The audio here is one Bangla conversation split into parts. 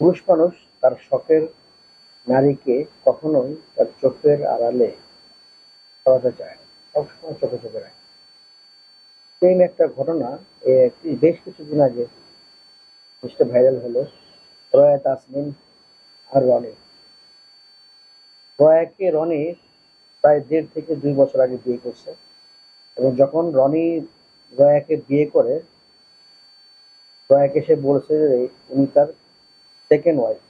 পুরুষ মানুষ তার শখের নারীকে কখনোই তার চোখের আড়ালে সরাতে চায় না, সবসময় চোখে চোখে রাখে। সেম একটা ঘটনা বেশ কিছুদিন আগে জিনিসটা ভাইরাল হলো রয়া তাসমিন আর রনি। রয়াকে রনি প্রায় দেড় থেকে দুই বছর আগে বিয়ে করছে এবং যখন রনি রয়াকে বিয়ে করে রয়াকে সে বলছে যে উনি তার সেকেন্ড ওয়াইফ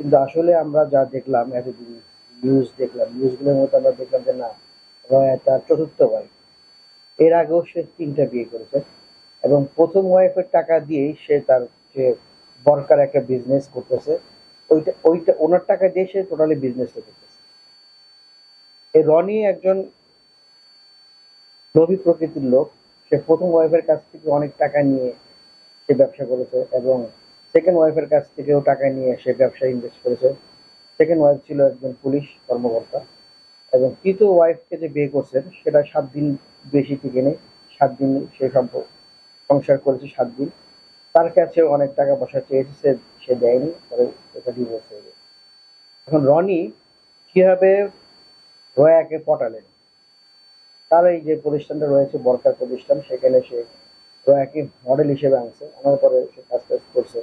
কিন্তু আসলে আমরা যা দেখলাম, এতদিন নিউজ দেখলাম নিউজগুলোর মধ্যে আমরা দেখলাম যে না, রয়া তার চতুর্থ ওয়াইফ এর আগেও সে তিনটা বিয়ে করেছে এবং প্রথম ওয়াইফের টাকা দিয়েই সে তার যে বরকার একটা বিজনেস করতেছে, ওইটা ওইটা, ওনার টাকা দিয়ে সে টোটালি বিজনেসটা করতেছে। এই রনি একজন লোভী প্রকৃতির লোক। সে প্রথম ওয়াইফের কাছ থেকে অনেক টাকা নিয়ে সে ব্যবসা করেছে এবং সেকেন্ড ওয়াইফের কাছ থেকেও টাকা নিয়ে সে ব্যবসায় ইনভেস্ট করেছে। সেকেন্ড ওয়াইফ ছিল একজন পুলিশ কর্মকর্তা এবং তৃতীয় ওয়াইফকে যে বিয়ে করছেন সেটা সাত দিন বেশি টিকে নেই। সাত দিন সে সম্পর্ক সংসার করেছে সাত দিন। তার কাছে অনেক টাকা পয়সা চেয়েছে, সে সে দেয়নি, পরে এটা ডিভোর্স হয়ে গেছে। এখন রনি কীভাবে রয়াকে পটালেন? তার এই যে প্রতিষ্ঠানটা রয়েছে, বরকার প্রতিষ্ঠান, সেখানে সে রয়াকে মডেল হিসেবে আনছে। আনার পরে সে কাজ টাজ করছে।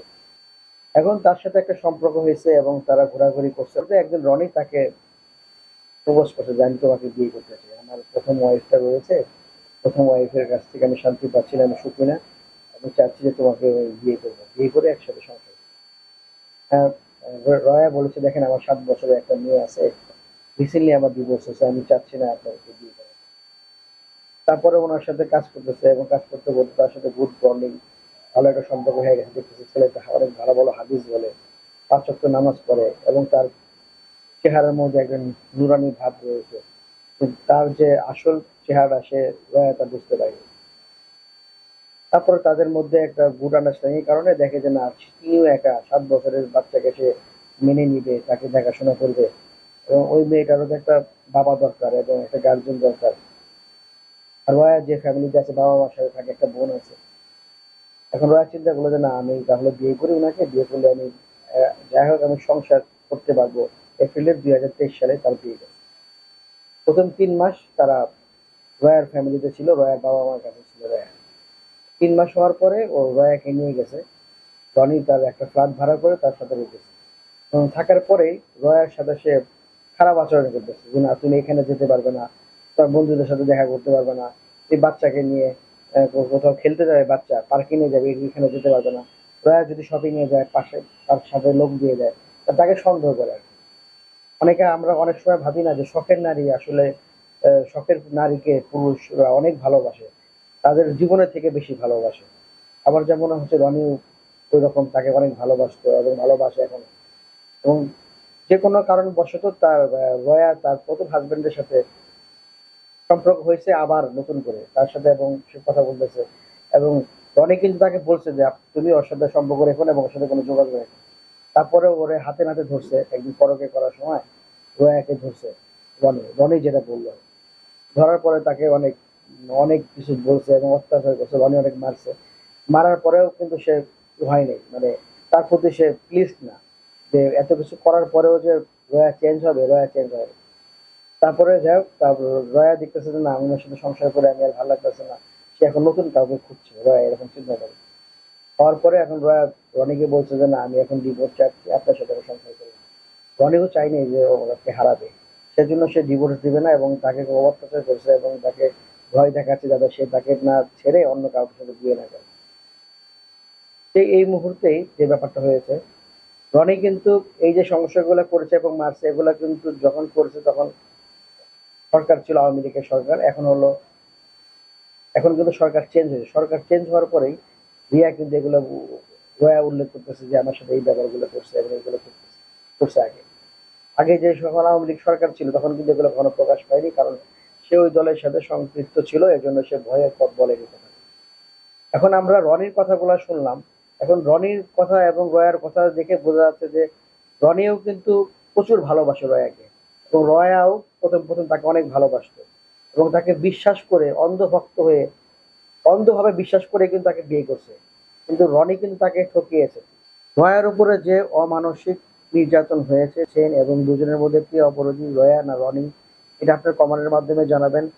এখন তার সাথে একটা সম্পর্ক হয়েছে এবং তারা ঘোরাঘুরি করছে। একজন রনি তাকে প্রপোজ করছে যে, আমি তোমাকে বিয়ে করতে চাই। আমার প্রথম ওয়াইফটা রয়েছে। প্রথম ওয়াইফের কাছ থেকে আমি শান্তি পাচ্ছি না, আমি সুখী না। আমি চাচ্ছি যে তোমাকে বিয়ে করব। বিয়ে করে একসাথে সংসার হ্যাঁ রয়া বলেছে, দেখেন, আমার সাত বছরের একটা মেয়ে আছে। রিসেন্টলি আমার ডিভোর্স হয়েছে। আমি চাচ্ছি না আপনাকে বিয়ে করা তারপরে ওনার সাথে কাজ করতেছে এবং কাজ করতে করতে তার সাথে গুড বন্ডিং ভালো একটা সম্পর্ক হয়ে গেছে, দেখতেছে ছেলেটা অনেক ভালো ভালো হাদিস বলে, পাঁচ ওয়াক্ত নামাজ পড়ে এবং তার চেহারার মধ্যে একজন নুরানি ভাব রয়েছে। তার যে আসল চেহারা সে তা বুঝতে পারে। তারপরে তাদের মধ্যে একটা গুড আন্ডারস্ট্যান্ডিং কারণে দেখে যে, না তিনিও একা সাত বছরের বাচ্চাকে সে মেনে নিবে, তাকে দেখাশোনা করবে। এবং ওই মেয়েটারও একটা বাবা দরকার এবং একটা গার্জেন দরকার। আর রয়া যে ফ্যামিলিতে আছে বাবা মার সাথে থাকে, একটা বোন আছে। এখন রয়া চিন্তা করল যে, না, আমি তাহলে বিয়ে করি ওনাকে বিয়ে করলে আমি যাই হোক, আমি সংসার করতে পারব। এপ্রিলের দুই হাজার তেইশ সালে তার বিয়ে গেছে প্রথম তিন মাস তারা রয়ার ফ্যামিলিতে ছিল, রয়ার বাবা মার কাছে ছিল রয়া। তিন মাস হওয়ার পরে ও রয়াকে নিয়ে গেছে। রনি তার একটা ফ্ল্যাট ভাড়া করে তার সাথে রেখেছে। এবং থাকার পরেই রয়ার সাথে সে খারাপ আচরণ করতেছে যে, না, তুমি এখানে যেতে পারবে না। তার বন্ধুদের সাথে দেখা করতে পারবে না। এই বাচ্চাকে নিয়ে কোথাও খেলতে যাবে বাচ্চা, পার্কে নিয়ে যাবে, এখানে যেতে পারবে না। রয়া যদি শপিং এ যায়, পাশে, তার সাথে লোক দিয়ে যায় তাকে সন্দেহ করে আর। অনেকে আমরা অনেক সময় ভাবি না যে শখের নারী আসলে শখের নারীকে পুরুষরা অনেক ভালোবাসে, তাদের জীবনের থেকে বেশি ভালোবাসে। আবার যেমন হচ্ছে রনি ওই রকম তাকে অনেক ভালোবাসতো এবং ভালোবাসে এখন। এবং যে কোনো কারণবশত তার রয়া, তার প্রথম হাজবেন্ডের সাথে সম্পর্ক হয়েছে আবার নতুন করে। তার সাথে এবং সে কথা বলতেছে। এবং রনি কিন্তু তাকে বলছে যে তুমি ওর সাথে সম্পর্ক রেখো এবং ওর সাথে কোনো যোগাযোগ রেখো তারপরে ওরে হাতে নাতে ধরছে, একদিন পরকে করার সময় রয়াকে ধরছে, রনি রনি যেটা বলল। ধরার পরে তাকে অনেক অনেক কিছু বলছে এবং অত্যাচার করছে, রনি অনেক মারছে। মারার পরেও কিন্তু সে হয়নি। মানে তার প্রতি সে প্লিজ না। যে এত কিছু করার পরেও যে রয়া চেঞ্জ হবে, রয়া চেঞ্জ হবে। তারপরে যাই হোক তারপর রয়া দেখতেছে যে না আমি সাথে সংসার করে আমি আর ভালো লাগতেছে না। সে এখন নতুন কাউকে খুঁজছে, রয়া এরকম চিন্তা করে। হওয়ার পরে এখন রয়া রনিকে বলছে যে, না, আমি এখন ডিভোর্স চাচ্ছি, আপনার সাথে সংসার করব রনিও চাইনি যে ওকে হারাবে। সেজন্য সে ডিভোর্স দিবে না এবং তাকে অত্যাচার করছে এবং তাকে ভয় দেখাচ্ছে যাতে সে তাকে না ছেড়ে অন্য কাউকে সাথে বিয়ে না করে। সেই এই মুহূর্তেই যে ব্যাপারটা হয়েছে, রনি কিন্তু এই যে সমস্যাগুলো করেছে এবং মারছে, এগুলো কিন্তু যখন করেছে তখন সরকার ছিল আওয়ামী লীগের সরকার, এখন হলো, এখন কিন্তু সরকার চেঞ্জ হয়েছে। সরকার চেঞ্জ হওয়ার পরেই রিয়া কিন্তু এগুলো রয়া উল্লেখ করতেছে যে আমার সাথে এই ব্যাপারগুলো করছে এবং এগুলো করতেছে, করছে আগে। আগে যে যখন আওয়ামী লীগ সরকার ছিল, তখন কিন্তু এগুলো কোনো প্রকাশ পায়নি, কারণ সে ওই দলের সাথে সম্পৃক্ত ছিল এই জন্য সে ভয়ের পথ বলেনি কথা এখন আমরা রনির কথাগুলো শুনলাম। এখন রনির কথা এবং রয়ার কথা দেখে বোঝা যাচ্ছে যে রনিও কিন্তু প্রচুর ভালোবাসে রয়াকে। এবং রয়াও প্রথম প্রথম তাকে অনেক ভালোবাসত এবং তাকে বিশ্বাস করে অন্ধভক্ত হয়ে, অন্ধভাবে বিশ্বাস করে কিন্তু তাকে বিয়ে করছে। কিন্তু রনি কিন্তু তাকে ঠকিয়েছে। রয়ার উপরে যে অমানসিক নির্যাতন হয়েছে, সেন এবং দুজনের মধ্যে কি অপরাধী, রয়া না রনি, এটা আপনার কমানের মাধ্যমে জানাবেন।